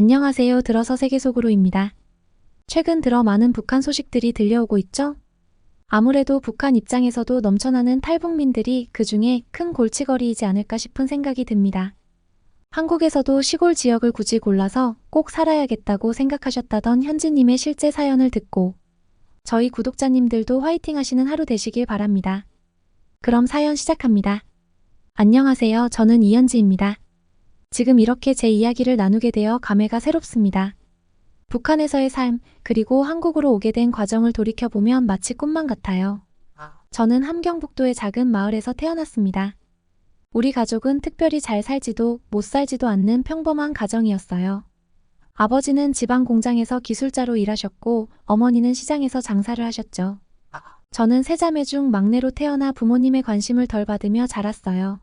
안녕하세요. 들어서 세계 속으로입니다. 최근 들어 많은 북한 소식들이 들려오고 있죠? 아무래도 북한 입장에서도 넘쳐나는 탈북민들이 그 중에 큰 골치거리이지 않을까 싶은 생각이 듭니다. 한국에서도 시골 지역을 굳이 골라서 꼭 살아야겠다고 생각하셨다던 현지님의 실제 사연을 듣고 저희 구독자님들도 화이팅 하시는 하루 되시길 바랍니다. 그럼 사연 시작합니다. 안녕하세요. 저는 이현지입니다. 지금 이렇게 제 이야기를 나누게 되어 감회가 새롭습니다. 북한에서의 삶, 그리고 한국으로 오게 된 과정을 돌이켜보면 마치 꿈만 같아요. 저는 함경북도의 작은 마을에서 태어났습니다. 우리 가족은 특별히 잘 살지도 못 살지도 않는 평범한 가정이었어요. 아버지는 지방 공장에서 기술자로 일하셨고 어머니는 시장에서 장사를 하셨죠. 저는 세 자매 중 막내로 태어나 부모님의 관심을 덜 받으며 자랐어요.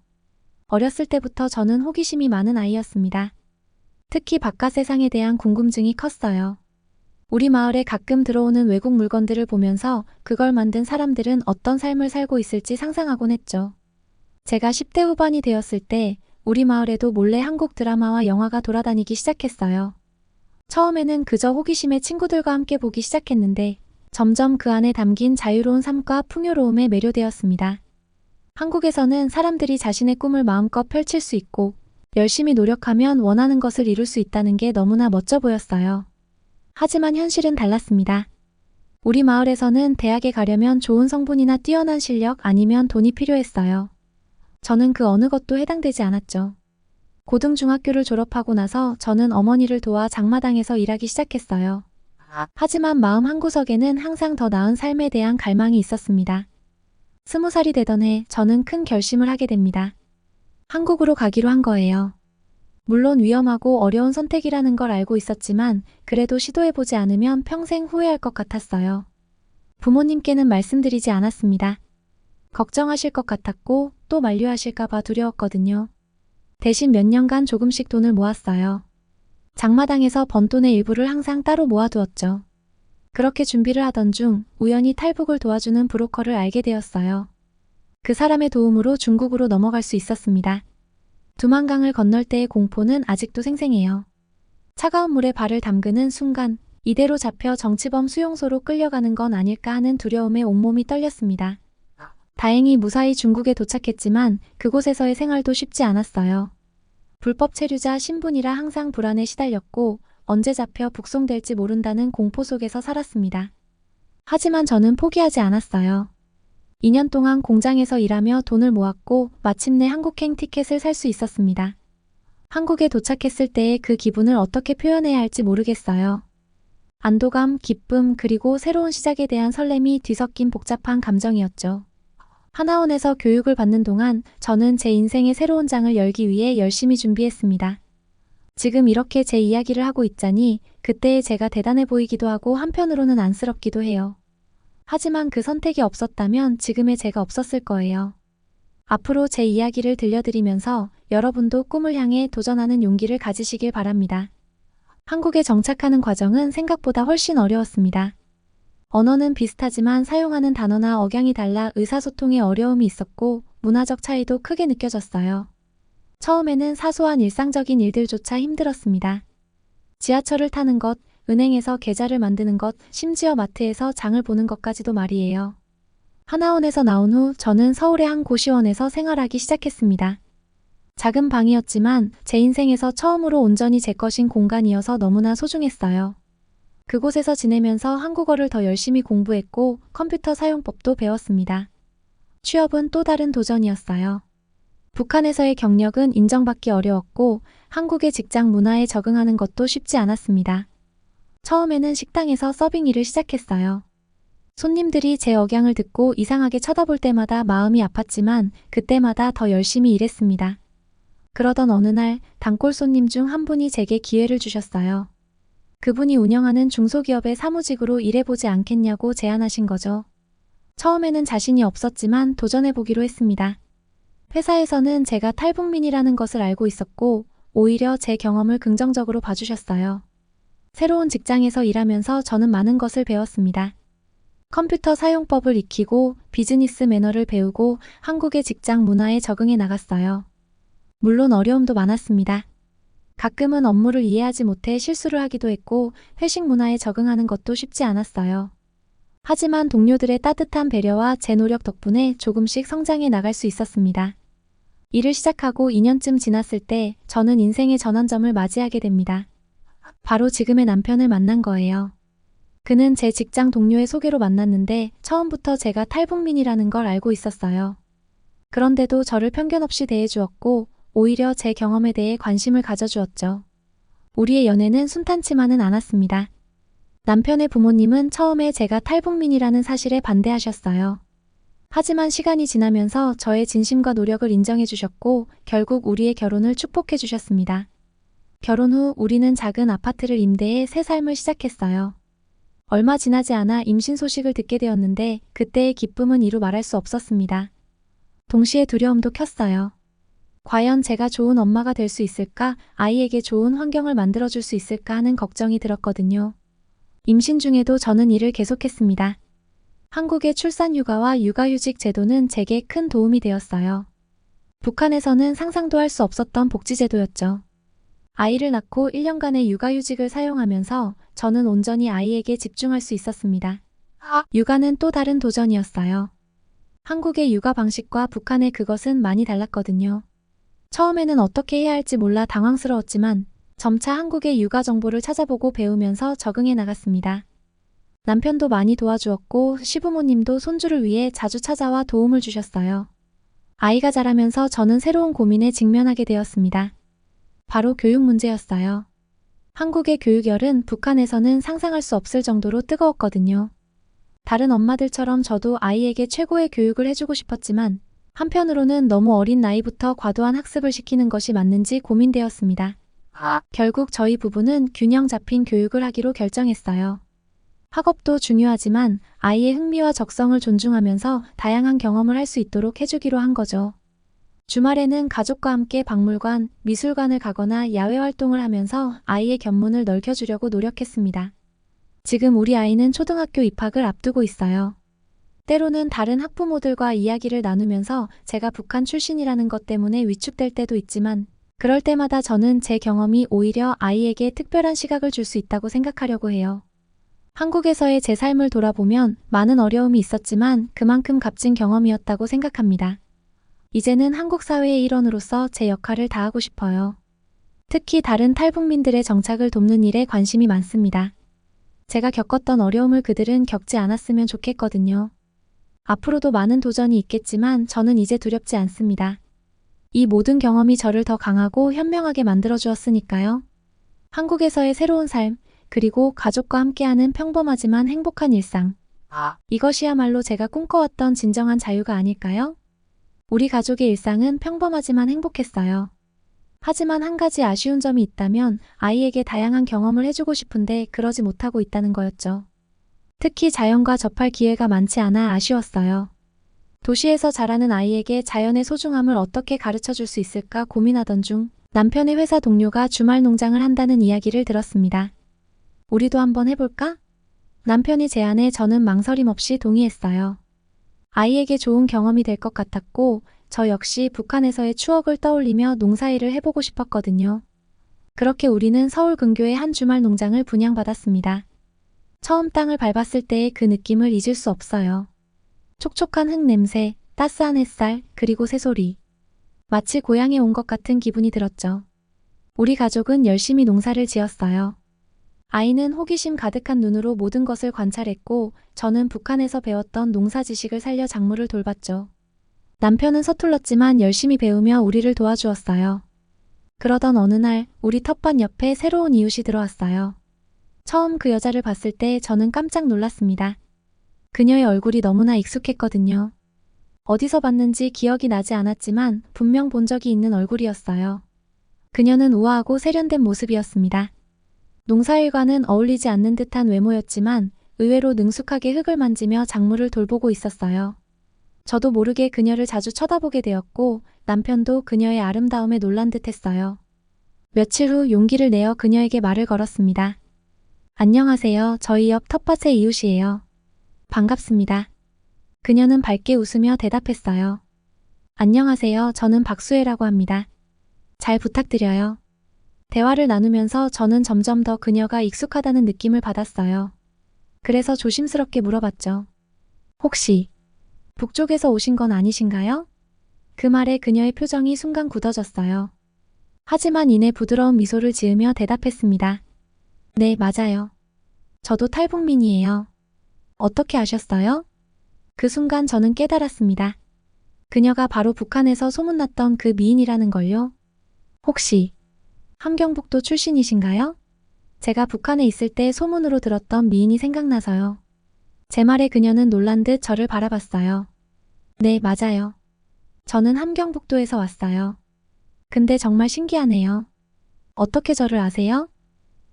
어렸을 때부터 저는 호기심이 많은 아이였습니다. 특히 바깥 세상에 대한 궁금증이 컸어요. 우리 마을에 가끔 들어오는 외국 물건들을 보면서 그걸 만든 사람들은 어떤 삶을 살고 있을지 상상하곤 했죠. 제가 10대 후반이 되었을 때 우리 마을에도 몰래 한국 드라마와 영화가 돌아다니기 시작했어요. 처음에는 그저 호기심에 친구들과 함께 보기 시작했는데 점점 그 안에 담긴 자유로운 삶과 풍요로움에 매료되었습니다. 한국에서는 사람들이 자신의 꿈을 마음껏 펼칠 수 있고 열심히 노력하면 원하는 것을 이룰 수 있다는 게 너무나 멋져 보였어요. 하지만 현실은 달랐습니다. 우리 마을에서는 대학에 가려면 좋은 성분이나 뛰어난 실력 아니면 돈이 필요했어요. 저는 그 어느 것도 해당되지 않았죠. 고등중학교를 졸업하고 나서 저는 어머니를 도와 장마당에서 일하기 시작했어요. 하지만 마음 한구석에는 항상 더 나은 삶에 대한 갈망이 있었습니다. 스무 살이 되던 해 저는 큰 결심을 하게 됩니다. 한국으로 가기로 한 거예요. 물론 위험하고 어려운 선택이라는 걸 알고 있었지만 그래도 시도해보지 않으면 평생 후회할 것 같았어요. 부모님께는 말씀드리지 않았습니다. 걱정하실 것 같았고 또 만류하실까봐 두려웠거든요. 대신 몇 년간 조금씩 돈을 모았어요. 장마당에서 번 돈의 일부를 항상 따로 모아두었죠. 그렇게 준비를 하던 중 우연히 탈북을 도와주는 브로커를 알게 되었어요. 그 사람의 도움으로 중국으로 넘어갈 수 있었습니다. 두만강을 건널 때의 공포는 아직도 생생해요. 차가운 물에 발을 담그는 순간 이대로 잡혀 정치범 수용소로 끌려가는 건 아닐까 하는 두려움에 온몸이 떨렸습니다. 다행히 무사히 중국에 도착했지만 그곳에서의 생활도 쉽지 않았어요. 불법 체류자 신분이라 항상 불안에 시달렸고 언제 잡혀 북송될지 모른다는 공포 속에서 살았습니다. 하지만 저는 포기하지 않았어요. 2년 동안 공장에서 일하며 돈을 모았고 마침내 한국행 티켓을 살 수 있었습니다. 한국에 도착했을 때의 그 기분을 어떻게 표현해야 할지 모르겠어요. 안도감, 기쁨, 그리고 새로운 시작에 대한 설렘이 뒤섞인 복잡한 감정이었죠. 하나원에서 교육을 받는 동안 저는 제 인생의 새로운 장을 열기 위해 열심히 준비했습니다. 지금 이렇게 제 이야기를 하고 있자니 그때의 제가 대단해 보이기도 하고 한편으로는 안쓰럽기도 해요. 하지만 그 선택이 없었다면 지금의 제가 없었을 거예요. 앞으로 제 이야기를 들려드리면서 여러분도 꿈을 향해 도전하는 용기를 가지시길 바랍니다. 한국에 정착하는 과정은 생각보다 훨씬 어려웠습니다. 언어는 비슷하지만 사용하는 단어나 억양이 달라 의사소통에 어려움이 있었고 문화적 차이도 크게 느껴졌어요. 처음에는 사소한 일상적인 일들조차 힘들었습니다. 지하철을 타는 것, 은행에서 계좌를 만드는 것, 심지어 마트에서 장을 보는 것까지도 말이에요. 하나원에서 나온 후 저는 서울의 한 고시원에서 생활하기 시작했습니다. 작은 방이었지만 제 인생에서 처음으로 온전히 제 것인 공간이어서 너무나 소중했어요. 그곳에서 지내면서 한국어를 더 열심히 공부했고 컴퓨터 사용법도 배웠습니다. 취업은 또 다른 도전이었어요. 북한에서의 경력은 인정받기 어려웠고 한국의 직장 문화에 적응하는 것도 쉽지 않았습니다. 처음에는 식당에서 서빙 일을 시작했어요. 손님들이 제 억양을 듣고 이상하게 쳐다볼 때마다 마음이 아팠지만 그때마다 더 열심히 일했습니다. 그러던 어느 날 단골 손님 중 한 분이 제게 기회를 주셨어요. 그분이 운영하는 중소기업의 사무직으로 일해보지 않겠냐고 제안하신 거죠. 처음에는 자신이 없었지만 도전해보기로 했습니다. 회사에서는 제가 탈북민이라는 것을 알고 있었고 오히려 제 경험을 긍정적으로 봐주셨어요. 새로운 직장에서 일하면서 저는 많은 것을 배웠습니다. 컴퓨터 사용법을 익히고 비즈니스 매너를 배우고 한국의 직장 문화에 적응해 나갔어요. 물론 어려움도 많았습니다. 가끔은 업무를 이해하지 못해 실수를 하기도 했고 회식 문화에 적응하는 것도 쉽지 않았어요. 하지만 동료들의 따뜻한 배려와 제 노력 덕분에 조금씩 성장해 나갈 수 있었습니다. 일을 시작하고 2년쯤 지났을 때 저는 인생의 전환점을 맞이하게 됩니다. 바로 지금의 남편을 만난 거예요. 그는 제 직장 동료의 소개로 만났는데 처음부터 제가 탈북민이라는 걸 알고 있었어요. 그런데도 저를 편견 없이 대해주었고 오히려 제 경험에 대해 관심을 가져주었죠. 우리의 연애는 순탄치만은 않았습니다. 남편의 부모님은 처음에 제가 탈북민이라는 사실에 반대하셨어요. 하지만 시간이 지나면서 저의 진심과 노력을 인정해 주셨고 결국 우리의 결혼을 축복해 주셨습니다. 결혼 후 우리는 작은 아파트를 임대해 새 삶을 시작했어요. 얼마 지나지 않아 임신 소식을 듣게 되었는데 그때의 기쁨은 이루 말할 수 없었습니다. 동시에 두려움도 켰어요. 과연 제가 좋은 엄마가 될 수 있을까, 아이에게 좋은 환경을 만들어줄 수 있을까 하는 걱정이 들었거든요. 임신 중에도 저는 일을 계속했습니다. 한국의 출산 휴가와 육아휴직 제도는 제게 큰 도움이 되었어요. 북한에서는 상상도 할 수 없었던 복지제도였죠. 아이를 낳고 1년간의 육아휴직을 사용하면서 저는 온전히 아이에게 집중할 수 있었습니다. 육아는 또 다른 도전이었어요. 한국의 육아 방식과 북한의 그것은 많이 달랐거든요. 처음에는 어떻게 해야 할지 몰라 당황스러웠지만 점차 한국의 육아 정보를 찾아보고 배우면서 적응해 나갔습니다. 남편도 많이 도와주었고 시부모님도 손주를 위해 자주 찾아와 도움을 주셨어요. 아이가 자라면서 저는 새로운 고민에 직면하게 되었습니다. 바로 교육 문제였어요. 한국의 교육열은 북한에서는 상상할 수 없을 정도로 뜨거웠거든요. 다른 엄마들처럼 저도 아이에게 최고의 교육을 해주고 싶었지만 한편으로는 너무 어린 나이부터 과도한 학습을 시키는 것이 맞는지 고민되었습니다. 결국 저희 부부는 균형 잡힌 교육을 하기로 결정했어요. 학업도 중요하지만 아이의 흥미와 적성을 존중하면서 다양한 경험을 할 수 있도록 해주기로 한 거죠. 주말에는 가족과 함께 박물관, 미술관을 가거나 야외 활동을 하면서 아이의 견문을 넓혀주려고 노력했습니다. 지금 우리 아이는 초등학교 입학을 앞두고 있어요. 때로는 다른 학부모들과 이야기를 나누면서 제가 북한 출신이라는 것 때문에 위축될 때도 있지만 그럴 때마다 저는 제 경험이 오히려 아이에게 특별한 시각을 줄 수 있다고 생각하려고 해요. 한국에서의 제 삶을 돌아보면 많은 어려움이 있었지만 그만큼 값진 경험이었다고 생각합니다. 이제는 한국 사회의 일원으로서 제 역할을 다하고 싶어요. 특히 다른 탈북민들의 정착을 돕는 일에 관심이 많습니다. 제가 겪었던 어려움을 그들은 겪지 않았으면 좋겠거든요. 앞으로도 많은 도전이 있겠지만 저는 이제 두렵지 않습니다. 이 모든 경험이 저를 더 강하고 현명하게 만들어 주었으니까요. 한국에서의 새로운 삶, 그리고 가족과 함께하는 평범하지만 행복한 일상. 이것이야말로 제가 꿈꿔왔던 진정한 자유가 아닐까요? 우리 가족의 일상은 평범하지만 행복했어요. 하지만 한 가지 아쉬운 점이 있다면 아이에게 다양한 경험을 해주고 싶은데 그러지 못하고 있다는 거였죠. 특히 자연과 접할 기회가 많지 않아 아쉬웠어요. 도시에서 자라는 아이에게 자연의 소중함을 어떻게 가르쳐 줄 수 있을까 고민하던 중 남편의 회사 동료가 주말 농장을 한다는 이야기를 들었습니다. 우리도 한번 해볼까? 남편이 제안해 저는 망설임 없이 동의했어요. 아이에게 좋은 경험이 될 것 같았고 저 역시 북한에서의 추억을 떠올리며 농사일을 해보고 싶었거든요. 그렇게 우리는 서울 근교의 한 주말 농장을 분양받았습니다. 처음 땅을 밟았을 때의 그 느낌을 잊을 수 없어요. 촉촉한 흙 냄새, 따스한 햇살, 그리고 새소리. 마치 고향에 온 것 같은 기분이 들었죠. 우리 가족은 열심히 농사를 지었어요. 아이는 호기심 가득한 눈으로 모든 것을 관찰했고 저는 북한에서 배웠던 농사 지식을 살려 작물을 돌봤죠. 남편은 서툴렀지만 열심히 배우며 우리를 도와주었어요. 그러던 어느 날 우리 텃밭 옆에 새로운 이웃이 들어왔어요. 처음 그 여자를 봤을 때 저는 깜짝 놀랐습니다. 그녀의 얼굴이 너무나 익숙했거든요. 어디서 봤는지 기억이 나지 않았지만 분명 본 적이 있는 얼굴이었어요. 그녀는 우아하고 세련된 모습이었습니다. 농사일과는 어울리지 않는 듯한 외모였지만 의외로 능숙하게 흙을 만지며 작물을 돌보고 있었어요. 저도 모르게 그녀를 자주 쳐다보게 되었고 남편도 그녀의 아름다움에 놀란 듯 했어요. 며칠 후 용기를 내어 그녀에게 말을 걸었습니다. 안녕하세요. 저희 옆 텃밭의 이웃이에요. 반갑습니다. 그녀는 밝게 웃으며 대답했어요. 안녕하세요. 저는 박수혜라고 합니다. 잘 부탁드려요. 대화를 나누면서 저는 점점 더 그녀가 익숙하다는 느낌을 받았어요. 그래서 조심스럽게 물어봤죠. 혹시 북쪽에서 오신 건 아니신가요? 그 말에 그녀의 표정이 순간 굳어졌어요. 하지만 이내 부드러운 미소를 지으며 대답했습니다. 네, 맞아요. 저도 탈북민이에요. 어떻게 아셨어요? 그 순간 저는 깨달았습니다. 그녀가 바로 북한에서 소문났던 그 미인이라는 걸요. 혹시 함경북도 출신이신가요? 제가 북한에 있을 때 소문으로 들었던 미인이 생각나서요. 제 말에 그녀는 놀란 듯 저를 바라봤어요. 네, 맞아요. 저는 함경북도에서 왔어요. 근데 정말 신기하네요. 어떻게 저를 아세요?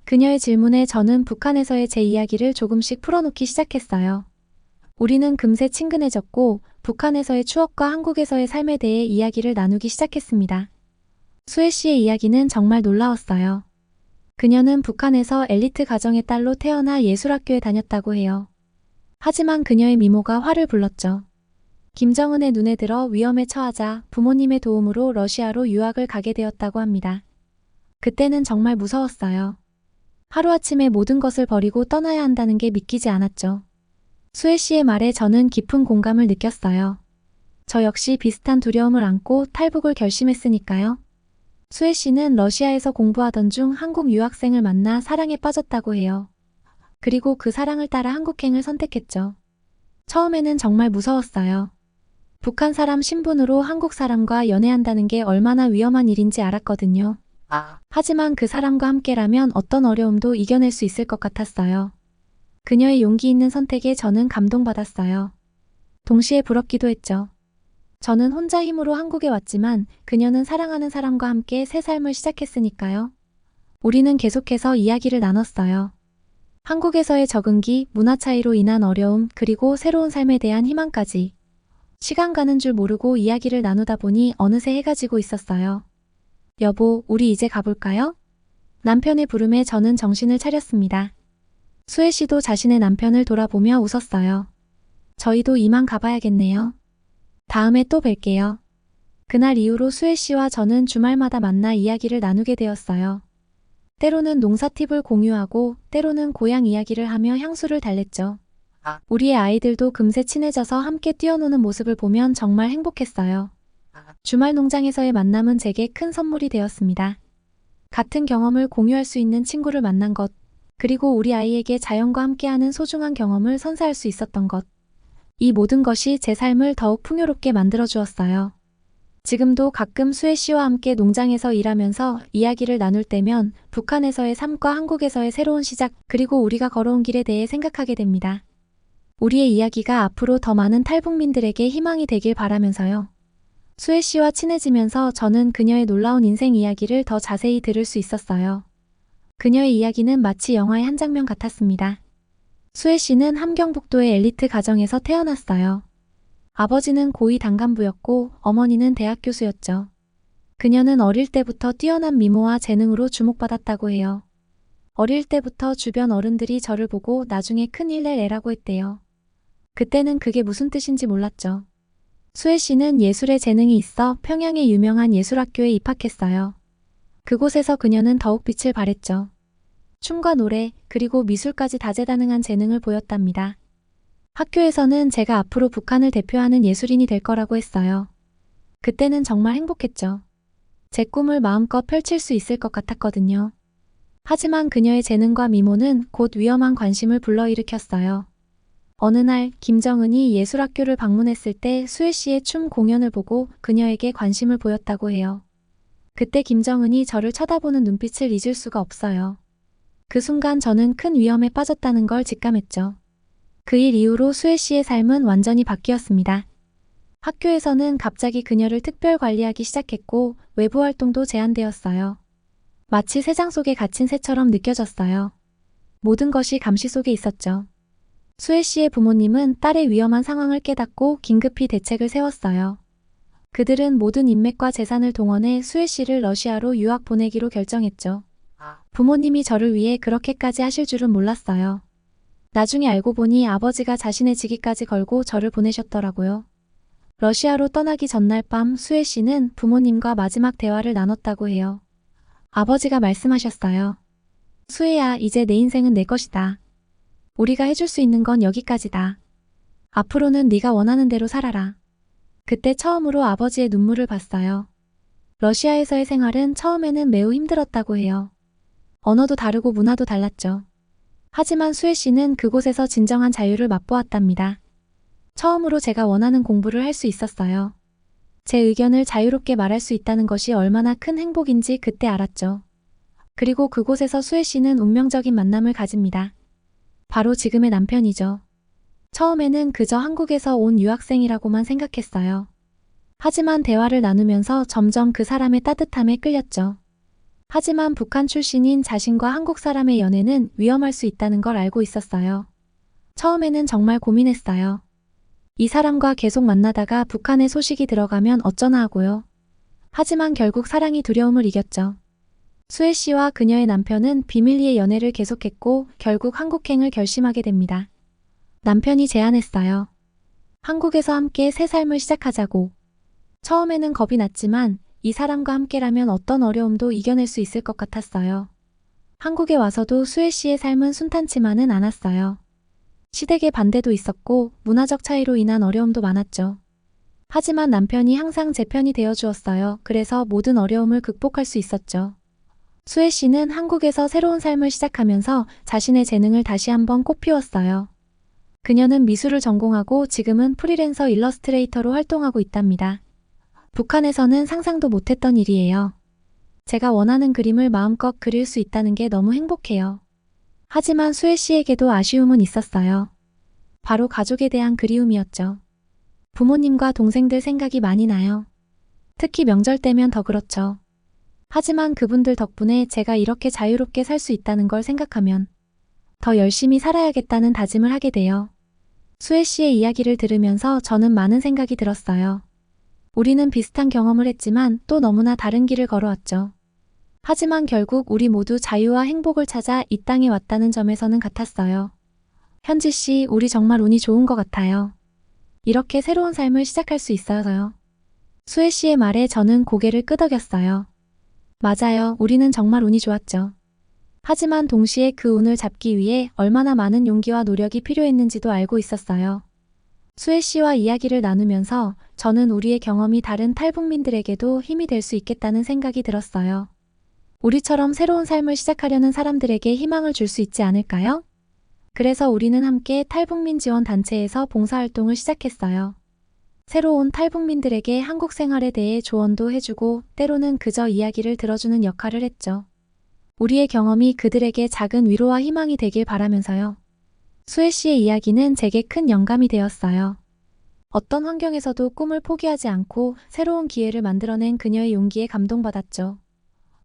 그녀의 질문에 저는 북한에서의 제 이야기를 조금씩 풀어놓기 시작했어요. 우리는 금세 친근해졌고 북한에서의 추억과 한국에서의 삶에 대해 이야기를 나누기 시작했습니다. 수혜 씨의 이야기는 정말 놀라웠어요. 그녀는 북한에서 엘리트 가정의 딸로 태어나 예술학교에 다녔다고 해요. 하지만 그녀의 미모가 화를 불렀죠. 김정은의 눈에 들어 위험에 처하자 부모님의 도움으로 러시아로 유학을 가게 되었다고 합니다. 그때는 정말 무서웠어요. 하루아침에 모든 것을 버리고 떠나야 한다는 게 믿기지 않았죠. 수혜 씨의 말에 저는 깊은 공감을 느꼈어요. 저 역시 비슷한 두려움을 안고 탈북을 결심했으니까요. 수혜 씨는 러시아에서 공부하던 중 한국 유학생을 만나 사랑에 빠졌다고 해요. 그리고 그 사랑을 따라 한국행을 선택했죠. 처음에는 정말 무서웠어요. 북한 사람 신분으로 한국 사람과 연애한다는 게 얼마나 위험한 일인지 알았거든요. 하지만 그 사람과 함께라면 어떤 어려움도 이겨낼 수 있을 것 같았어요. 그녀의 용기 있는 선택에 저는 감동받았어요. 동시에 부럽기도 했죠. 저는 혼자 힘으로 한국에 왔지만 그녀는 사랑하는 사람과 함께 새 삶을 시작했으니까요. 우리는 계속해서 이야기를 나눴어요. 한국에서의 적응기, 문화 차이로 인한 어려움, 그리고 새로운 삶에 대한 희망까지. 시간 가는 줄 모르고 이야기를 나누다 보니 어느새 해가 지고 있었어요. 여보, 우리 이제 가볼까요? 남편의 부름에 저는 정신을 차렸습니다. 수혜 씨도 자신의 남편을 돌아보며 웃었어요. 저희도 이만 가봐야겠네요. 다음에 또 뵐게요. 그날 이후로 수혜 씨와 저는 주말마다 만나 이야기를 나누게 되었어요. 때로는 농사 팁을 공유하고 때로는 고향 이야기를 하며 향수를 달랬죠. 우리의 아이들도 금세 친해져서 함께 뛰어노는 모습을 보면 정말 행복했어요. 주말 농장에서의 만남은 제게 큰 선물이 되었습니다. 같은 경험을 공유할 수 있는 친구를 만난 것, 그리고 우리 아이에게 자연과 함께하는 소중한 경험을 선사할 수 있었던 것. 이 모든 것이 제 삶을 더욱 풍요롭게 만들어 주었어요. 지금도 가끔 수혜 씨와 함께 농장에서 일하면서 이야기를 나눌 때면 북한에서의 삶과 한국에서의 새로운 시작, 그리고 우리가 걸어온 길에 대해 생각하게 됩니다. 우리의 이야기가 앞으로 더 많은 탈북민들에게 희망이 되길 바라면서요. 수혜 씨와 친해지면서 저는 그녀의 놀라운 인생 이야기를 더 자세히 들을 수 있었어요. 그녀의 이야기는 마치 영화의 한 장면 같았습니다. 수혜 씨는 함경북도의 엘리트 가정에서 태어났어요. 아버지는 고위 단간부였고 어머니는 대학 교수였죠. 그녀는 어릴 때부터 뛰어난 미모와 재능으로 주목받았다고 해요. 어릴 때부터 주변 어른들이 저를 보고 나중에 큰일 낼 애라고 했대요. 그때는 그게 무슨 뜻인지 몰랐죠. 수혜 씨는 예술에 재능이 있어 평양의 유명한 예술학교에 입학했어요. 그곳에서 그녀는 더욱 빛을 발했죠. 춤과 노래, 그리고 미술까지 다재다능한 재능을 보였답니다. 학교에서는 제가 앞으로 북한을 대표하는 예술인이 될 거라고 했어요. 그때는 정말 행복했죠. 제 꿈을 마음껏 펼칠 수 있을 것 같았거든요. 하지만 그녀의 재능과 미모는 곧 위험한 관심을 불러일으켰어요. 어느 날 김정은이 예술학교를 방문했을 때 수혜 씨의 춤 공연을 보고 그녀에게 관심을 보였다고 해요. 그때 김정은이 저를 쳐다보는 눈빛을 잊을 수가 없어요. 그 순간 저는 큰 위험에 빠졌다는 걸 직감했죠. 그 일 이후로 수혜 씨의 삶은 완전히 바뀌었습니다. 학교에서는 갑자기 그녀를 특별 관리하기 시작했고 외부 활동도 제한되었어요. 마치 새장 속에 갇힌 새처럼 느껴졌어요. 모든 것이 감시 속에 있었죠. 수혜 씨의 부모님은 딸의 위험한 상황을 깨닫고 긴급히 대책을 세웠어요. 그들은 모든 인맥과 재산을 동원해 수혜 씨를 러시아로 유학 보내기로 결정했죠. 부모님이 저를 위해 그렇게까지 하실 줄은 몰랐어요. 나중에 알고 보니 아버지가 자신의 직위까지 걸고 저를 보내셨더라고요. 러시아로 떠나기 전날 밤 수혜 씨는 부모님과 마지막 대화를 나눴다고 해요. 아버지가 말씀하셨어요. 수혜야, 이제 내 인생은 내 것이다. 우리가 해줄 수 있는 건 여기까지다. 앞으로는 네가 원하는 대로 살아라. 그때 처음으로 아버지의 눈물을 봤어요. 러시아에서의 생활은 처음에는 매우 힘들었다고 해요. 언어도 다르고 문화도 달랐죠. 하지만 수혜 씨는 그곳에서 진정한 자유를 맛보았답니다. 처음으로 제가 원하는 공부를 할 수 있었어요. 제 의견을 자유롭게 말할 수 있다는 것이 얼마나 큰 행복인지 그때 알았죠. 그리고 그곳에서 수혜 씨는 운명적인 만남을 가집니다. 바로 지금의 남편이죠. 처음에는 그저 한국에서 온 유학생이라고만 생각했어요. 하지만 대화를 나누면서 점점 그 사람의 따뜻함에 끌렸죠. 하지만 북한 출신인 자신과 한국 사람의 연애는 위험할 수 있다는 걸 알고 있었어요. 처음에는 정말 고민했어요. 이 사람과 계속 만나다가 북한의 소식이 들어가면 어쩌나 하고요. 하지만 결국 사랑이 두려움을 이겼죠. 수혜 씨와 그녀의 남편은 비밀리에 연애를 계속했고 결국 한국행을 결심하게 됩니다. 남편이 제안했어요. 한국에서 함께 새 삶을 시작하자고. 처음에는 겁이 났지만 이 사람과 함께라면 어떤 어려움도 이겨낼 수 있을 것 같았어요. 한국에 와서도 수혜 씨의 삶은 순탄치만은 않았어요. 시댁의 반대도 있었고 문화적 차이로 인한 어려움도 많았죠. 하지만 남편이 항상 제 편이 되어 주었어요. 그래서 모든 어려움을 극복할 수 있었죠. 수혜 씨는 한국에서 새로운 삶을 시작하면서 자신의 재능을 다시 한번 꽃피웠어요. 그녀는 미술을 전공하고 지금은 프리랜서 일러스트레이터로 활동하고 있답니다. 북한에서는 상상도 못했던 일이에요. 제가 원하는 그림을 마음껏 그릴 수 있다는 게 너무 행복해요. 하지만 수혜 씨에게도 아쉬움은 있었어요. 바로 가족에 대한 그리움이었죠. 부모님과 동생들 생각이 많이 나요. 특히 명절 때면 더 그렇죠. 하지만 그분들 덕분에 제가 이렇게 자유롭게 살 수 있다는 걸 생각하면 더 열심히 살아야겠다는 다짐을 하게 돼요. 수혜 씨의 이야기를 들으면서 저는 많은 생각이 들었어요. 우리는 비슷한 경험을 했지만 또 너무나 다른 길을 걸어왔죠. 하지만 결국 우리 모두 자유와 행복을 찾아 이 땅에 왔다는 점에서는 같았어요. 현지 씨, 우리 정말 운이 좋은 것 같아요. 이렇게 새로운 삶을 시작할 수 있어서요. 수혜 씨의 말에 저는 고개를 끄덕였어요. 맞아요. 우리는 정말 운이 좋았죠. 하지만 동시에 그 운을 잡기 위해 얼마나 많은 용기와 노력이 필요했는지도 알고 있었어요. 수혜 씨와 이야기를 나누면서 저는 우리의 경험이 다른 탈북민들에게도 힘이 될 수 있겠다는 생각이 들었어요. 우리처럼 새로운 삶을 시작하려는 사람들에게 희망을 줄 수 있지 않을까요? 그래서 우리는 함께 탈북민 지원 단체에서 봉사활동을 시작했어요. 새로운 탈북민들에게 한국 생활에 대해 조언도 해주고 때로는 그저 이야기를 들어주는 역할을 했죠. 우리의 경험이 그들에게 작은 위로와 희망이 되길 바라면서요. 수혜 씨의 이야기는 제게 큰 영감이 되었어요. 어떤 환경에서도 꿈을 포기하지 않고 새로운 기회를 만들어낸 그녀의 용기에 감동받았죠.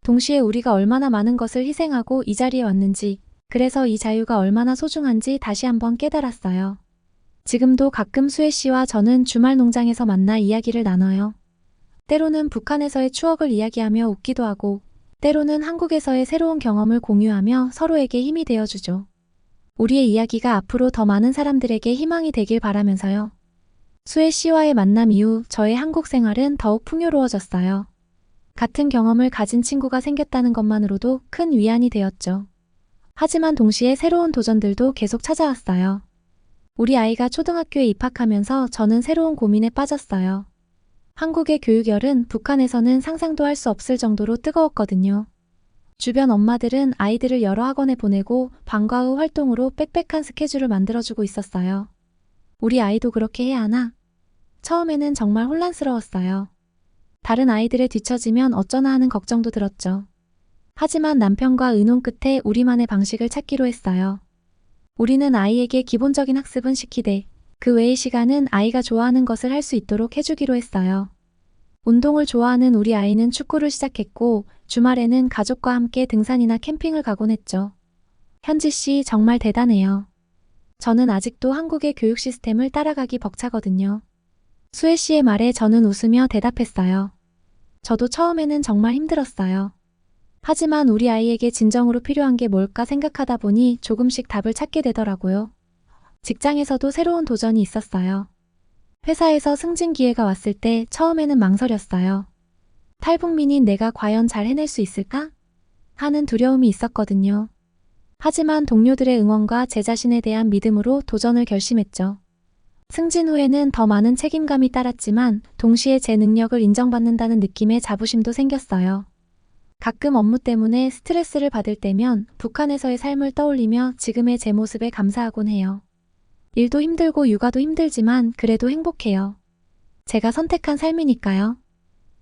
동시에 우리가 얼마나 많은 것을 희생하고 이 자리에 왔는지, 그래서 이 자유가 얼마나 소중한지 다시 한번 깨달았어요. 지금도 가끔 수혜 씨와 저는 주말 농장에서 만나 이야기를 나눠요. 때로는 북한에서의 추억을 이야기하며 웃기도 하고, 때로는 한국에서의 새로운 경험을 공유하며 서로에게 힘이 되어주죠. 우리의 이야기가 앞으로 더 많은 사람들에게 희망이 되길 바라면서요. 수혜 씨와의 만남 이후 저의 한국 생활은 더욱 풍요로워졌어요. 같은 경험을 가진 친구가 생겼다는 것만으로도 큰 위안이 되었죠. 하지만 동시에 새로운 도전들도 계속 찾아왔어요. 우리 아이가 초등학교에 입학하면서 저는 새로운 고민에 빠졌어요. 한국의 교육열은 북한에서는 상상도 할 수 없을 정도로 뜨거웠거든요. 주변 엄마들은 아이들을 여러 학원에 보내고 방과 후 활동으로 빽빽한 스케줄을 만들어주고 있었어요. 우리 아이도 그렇게 해야 하나? 처음에는 정말 혼란스러웠어요. 다른 아이들에 뒤처지면 어쩌나 하는 걱정도 들었죠. 하지만 남편과 의논 끝에 우리만의 방식을 찾기로 했어요. 우리는 아이에게 기본적인 학습은 시키되 그 외의 시간은 아이가 좋아하는 것을 할 수 있도록 해주기로 했어요. 운동을 좋아하는 우리 아이는 축구를 시작했고 주말에는 가족과 함께 등산이나 캠핑을 가곤 했죠. 현지 씨 정말 대단해요. 저는 아직도 한국의 교육 시스템을 따라가기 벅차거든요. 수혜 씨의 말에 저는 웃으며 대답했어요. 저도 처음에는 정말 힘들었어요. 하지만 우리 아이에게 진정으로 필요한 게 뭘까 생각하다 보니 조금씩 답을 찾게 되더라고요. 직장에서도 새로운 도전이 있었어요. 회사에서 승진 기회가 왔을 때 처음에는 망설였어요. 탈북민인 내가 과연 잘 해낼 수 있을까? 하는 두려움이 있었거든요. 하지만 동료들의 응원과 제 자신에 대한 믿음으로 도전을 결심했죠. 승진 후에는 더 많은 책임감이 따랐지만 동시에 제 능력을 인정받는다는 느낌의 자부심도 생겼어요. 가끔 업무 때문에 스트레스를 받을 때면 북한에서의 삶을 떠올리며 지금의 제 모습에 감사하곤 해요. 일도 힘들고 육아도 힘들지만 그래도 행복해요. 제가 선택한 삶이니까요.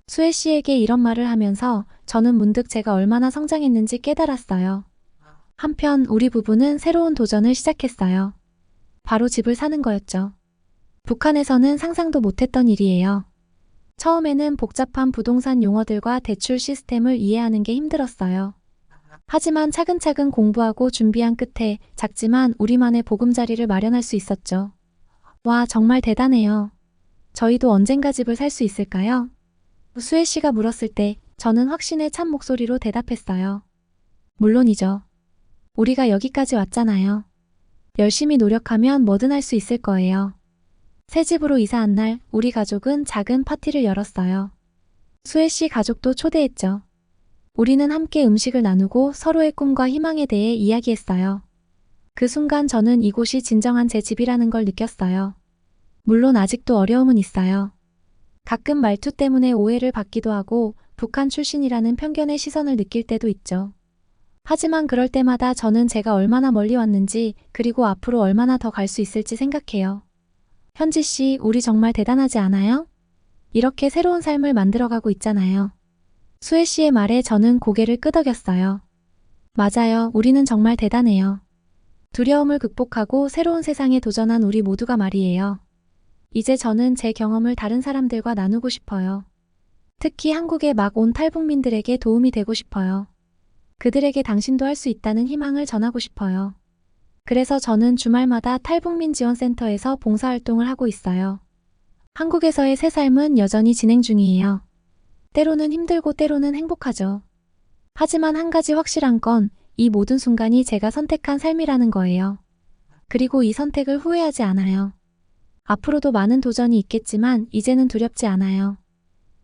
수혜 씨에게 이런 말을 하면서 저는 문득 제가 얼마나 성장했는지 깨달았어요. 한편 우리 부부는 새로운 도전을 시작했어요. 바로 집을 사는 거였죠. 북한에서는 상상도 못했던 일이에요. 처음에는 복잡한 부동산 용어들과 대출 시스템을 이해하는 게 힘들었어요. 하지만 차근차근 공부하고 준비한 끝에 작지만 우리만의 보금자리를 마련할 수 있었죠. 와, 정말 대단해요. 저희도 언젠가 집을 살 수 있을까요? 수혜 씨가 물었을 때 저는 확신에 찬 목소리로 대답했어요. 물론이죠. 우리가 여기까지 왔잖아요. 열심히 노력하면 뭐든 할 수 있을 거예요. 새 집으로 이사한 날 우리 가족은 작은 파티를 열었어요. 수혜 씨 가족도 초대했죠. 우리는 함께 음식을 나누고 서로의 꿈과 희망에 대해 이야기했어요. 그 순간 저는 이곳이 진정한 제 집이라는 걸 느꼈어요. 물론 아직도 어려움은 있어요. 가끔 말투 때문에 오해를 받기도 하고 북한 출신이라는 편견의 시선을 느낄 때도 있죠. 하지만 그럴 때마다 저는 제가 얼마나 멀리 왔는지 그리고 앞으로 얼마나 더 갈 수 있을지 생각해요. 현지 씨, 우리 정말 대단하지 않아요? 이렇게 새로운 삶을 만들어가고 있잖아요. 수혜 씨의 말에 저는 고개를 끄덕였어요. 맞아요. 우리는 정말 대단해요. 두려움을 극복하고 새로운 세상에 도전한 우리 모두가 말이에요. 이제 저는 제 경험을 다른 사람들과 나누고 싶어요. 특히 한국에 막 온 탈북민들에게 도움이 되고 싶어요. 그들에게 당신도 할 수 있다는 희망을 전하고 싶어요. 그래서 저는 주말마다 탈북민 지원센터에서 봉사활동을 하고 있어요. 한국에서의 새 삶은 여전히 진행 중이에요. 때로는 힘들고 때로는 행복하죠. 하지만 한 가지 확실한 건 이 모든 순간이 제가 선택한 삶이라는 거예요. 그리고 이 선택을 후회하지 않아요. 앞으로도 많은 도전이 있겠지만 이제는 두렵지 않아요.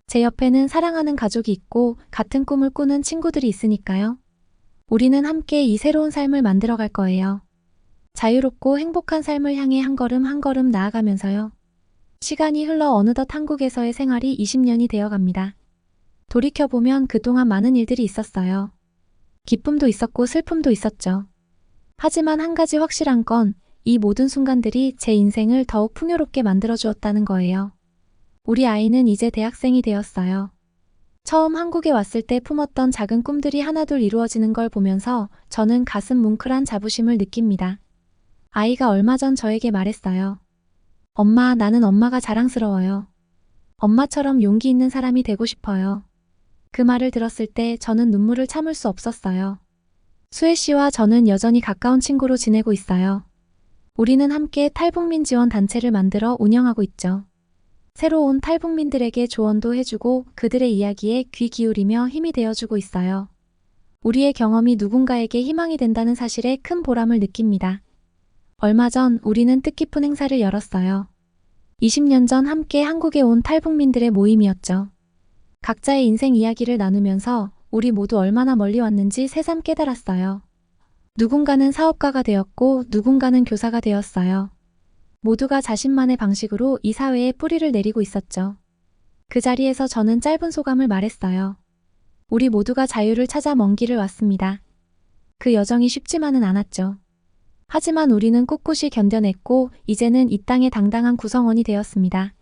제 옆에는 사랑하는 가족이 있고 같은 꿈을 꾸는 친구들이 있으니까요. 우리는 함께 이 새로운 삶을 만들어 갈 거예요. 자유롭고 행복한 삶을 향해 한 걸음 한 걸음 나아가면서요. 시간이 흘러 어느덧 한국에서의 생활이 20년이 되어 갑니다. 돌이켜보면 그동안 많은 일들이 있었어요. 기쁨도 있었고 슬픔도 있었죠. 하지만 한 가지 확실한 건 이 모든 순간들이 제 인생을 더욱 풍요롭게 만들어 주었다는 거예요. 우리 아이는 이제 대학생이 되었어요. 처음 한국에 왔을 때 품었던 작은 꿈들이 하나둘 이루어지는 걸 보면서 저는 가슴 뭉클한 자부심을 느낍니다. 아이가 얼마 전 저에게 말했어요. 엄마, 나는 엄마가 자랑스러워요. 엄마처럼 용기 있는 사람이 되고 싶어요. 그 말을 들었을 때 저는 눈물을 참을 수 없었어요. 수혜 씨와 저는 여전히 가까운 친구로 지내고 있어요. 우리는 함께 탈북민 지원 단체를 만들어 운영하고 있죠. 새로 온 탈북민들에게 조언도 해주고 그들의 이야기에 귀 기울이며 힘이 되어주고 있어요. 우리의 경험이 누군가에게 희망이 된다는 사실에 큰 보람을 느낍니다. 얼마 전 우리는 뜻깊은 행사를 열었어요. 20년 전 함께 한국에 온 탈북민들의 모임이었죠. 각자의 인생 이야기를 나누면서 우리 모두 얼마나 멀리 왔는지 새삼 깨달았어요. 누군가는 사업가가 되었고 누군가는 교사가 되었어요. 모두가 자신만의 방식으로 이 사회에 뿌리를 내리고 있었죠. 그 자리에서 저는 짧은 소감을 말했어요. 우리 모두가 자유를 찾아 먼 길을 왔습니다. 그 여정이 쉽지만은 않았죠. 하지만 우리는 꿋꿋이 견뎌냈고 이제는 이 땅의 당당한 구성원이 되었습니다.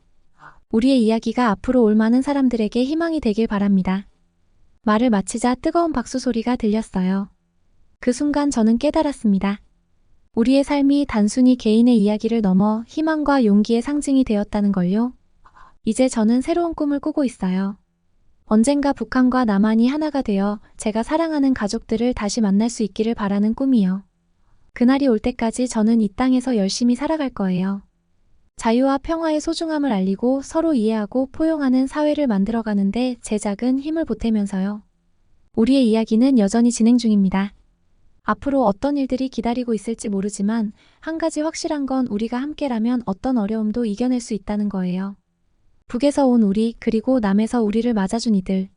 우리의 이야기가 앞으로 올 많은 사람들에게 희망이 되길 바랍니다. 말을 마치자 뜨거운 박수 소리가 들렸어요. 그 순간 저는 깨달았습니다. 우리의 삶이 단순히 개인의 이야기를 넘어 희망과 용기의 상징이 되었다는 걸요. 이제 저는 새로운 꿈을 꾸고 있어요. 언젠가 북한과 남한이 하나가 되어 제가 사랑하는 가족들을 다시 만날 수 있기를 바라는 꿈이요. 그날이 올 때까지 저는 이 땅에서 열심히 살아갈 거예요. 자유와 평화의 소중함을 알리고 서로 이해하고 포용하는 사회를 만들어가는데 제 작은 힘을 보태면서요. 우리의 이야기는 여전히 진행 중입니다. 앞으로 어떤 일들이 기다리고 있을지 모르지만 한 가지 확실한 건 우리가 함께라면 어떤 어려움도 이겨낼 수 있다는 거예요. 북에서 온 우리 그리고 남에서 우리를 맞아준 이들.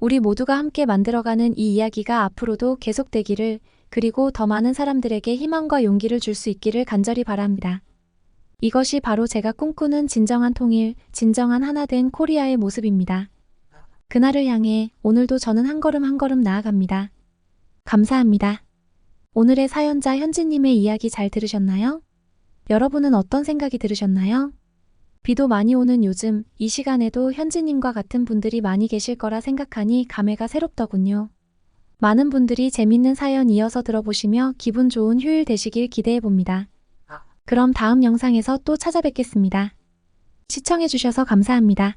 우리 모두가 함께 만들어가는 이 이야기가 앞으로도 계속되기를 그리고 더 많은 사람들에게 희망과 용기를 줄 수 있기를 간절히 바랍니다. 이것이 바로 제가 꿈꾸는 진정한 통일, 진정한 하나 된 코리아의 모습입니다. 그날을 향해 오늘도 저는 한 걸음 한 걸음 나아갑니다. 감사합니다. 오늘의 사연자 현지님의 이야기 잘 들으셨나요? 여러분은 어떤 생각이 들으셨나요? 비도 많이 오는 요즘 이 시간에도 현지님과 같은 분들이 많이 계실 거라 생각하니 감회가 새롭더군요. 많은 분들이 재밌는 사연 이어서 들어보시며 기분 좋은 휴일 되시길 기대해 봅니다. 그럼 다음 영상에서 또 찾아뵙겠습니다. 시청해주셔서 감사합니다.